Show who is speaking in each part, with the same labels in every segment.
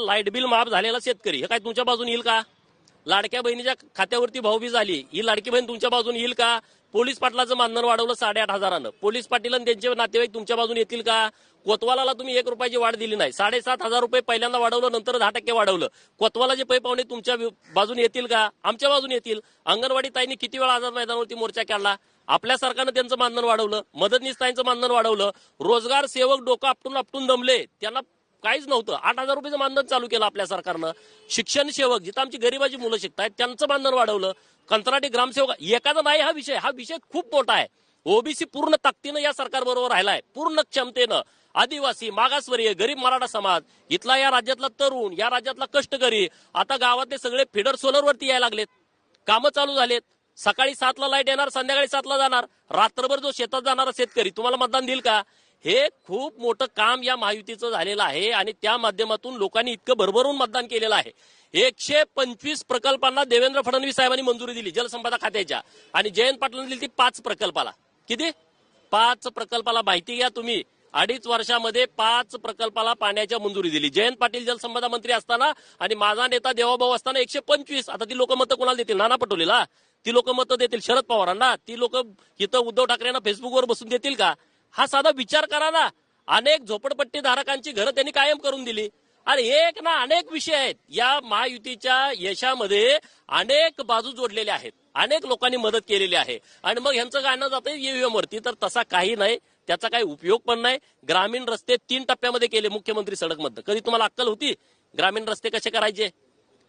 Speaker 1: Light bill माफ झालेला शेतकरी? हे काय तुमच्या बाजून येईल का? लाडक्या बहिणीच्या खात्यावरती भाऊबी झाली. ही लाडकी बहीण तुमच्या बाजून येईल का? पोलीस पाटलाचं मानधन वाढवलं साडेआठ हजारानं. पोलीस पाटील आणि त्यांचे नातेवाईक तुमच्या बाजून येतील का? कोतवालाला तुम्ही एक रुपयाची वाढ दिली नाही. साडेसात हजार रुपये पहिल्यांदा वाढवलं नंतर दहा टक्के वाढवलं. कोतवालाचे पै पाहुणे तुमच्या बाजून येतील का? आमच्या बाजून येतील. अंगणवाडी ताईंनी किती वेळा आझाद मैदानावरती मोर्चा काढला? आपल्या सरकारनं त्यांचं मानधन वाढवलं. मदतनीस ताईंचं मानधन वाढवलं. रोजगार सेवक डोकं आपटून आपटून दमले. त्यांना काहीच नव्हतं. आठ हजार रुपयाचं मानधन चालू केलं आपल्या सरकारनं. शिक्षण सेवक जिथं आमची गरिबाची मुलं शिकतायत त्यांचं मानधन वाढवलं. कंत्राटी ग्रामसेवक एखादा नाही हा विषय. हा विषय खूप मोठा आहे. ओबीसी पूर्ण ताकदीनं या सरकारबरोबर राहिलाय. पूर्ण क्षमतेनं. आदिवासी मागासवर्गीय गरीब मराठा समाज इथला या राज्यातला तरुण या राज्यातला कष्टकरी. आता गावातले सगळे फिडर सोलरवरती यायला लागलेत. कामं चालू झालेत. सकाळी सातला लाइट येणार संध्याकाळी सातला जाणार. रात्रभर जो शेतात जाणारा शेतकरी तुम्हाला मतदान देईल का? हे खूप मोठं काम या महायुतीचं झालेलं आहे आणि त्या माध्यमातून लोकांनी इतकं भरभरून मतदान केलेलं आहे. एकशे पंचवीस प्रकल्पांना देवेंद्र फडणवीस साहेबांनी मंजुरी दिली जलसंपदा खात्याच्या आणि जयंत पाटलांनी दिली ती पाच प्रकल्पाला. किती? पाच प्रकल्पाला माहिती घ्या तुम्ही. अडीच वर्षामध्ये पाच प्रकल्पाला पाण्याच्या मंजुरी दिली. जयंत पाटील जलसंपदा मंत्री असताना आणि माझा नेता देवाभाऊ असताना एकशे पंचवीस. आता ती लोक मतं कोणाला देतील? नाना पटोलेला. ती लोक मतं देतील शरद पवारांना. ती लोक इथं उद्धव ठाकरेंना फेसबुकवर बसून देतील का? हा साधा विचार करा ना. अनेक झोपडपट्टी धारकांची घरं त्यांनी कायम करून दिली. आणि एक ना अनेक विषय आहेत. या महायुतीच्या यशामध्ये अनेक बाजू जोडलेल्या आहेत. अनेक लोकांनी मदत केलेली आहे. आणि मग ह्यांचं गाणं जातं ईव्हीएम वरती. तर तसा काही नाही. त्याचा काही उपयोग पण नाही. ग्रामीण रस्ते तीन टप्प्यामध्ये केले मुख्यमंत्री सडकमध्ये कधी तुम्हाला अक्कल होती? ग्रामीण रस्ते कसे करायचे?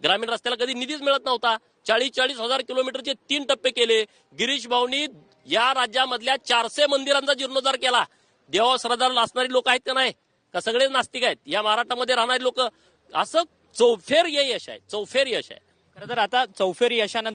Speaker 1: ग्रामीण रस्त्याला कधी निधीच मिळत नव्हता. चाळीस चाळीस हजार किलोमीटरचे तीन टप्पे केले. गिरीश भाऊनी या राज्यामधल्या चारशे मंदिरांचा जीर्णोद्धार केला. देवा श्रद्धाला असणारी लोक आहेत का नाही? का सगळे नास्तिक आहेत? या महाराष्ट्रामध्ये राहणारी लोक असं चौफेर यश आहे चौफेर यश आहे.
Speaker 2: खरं तर आता चौफेर यशानंतर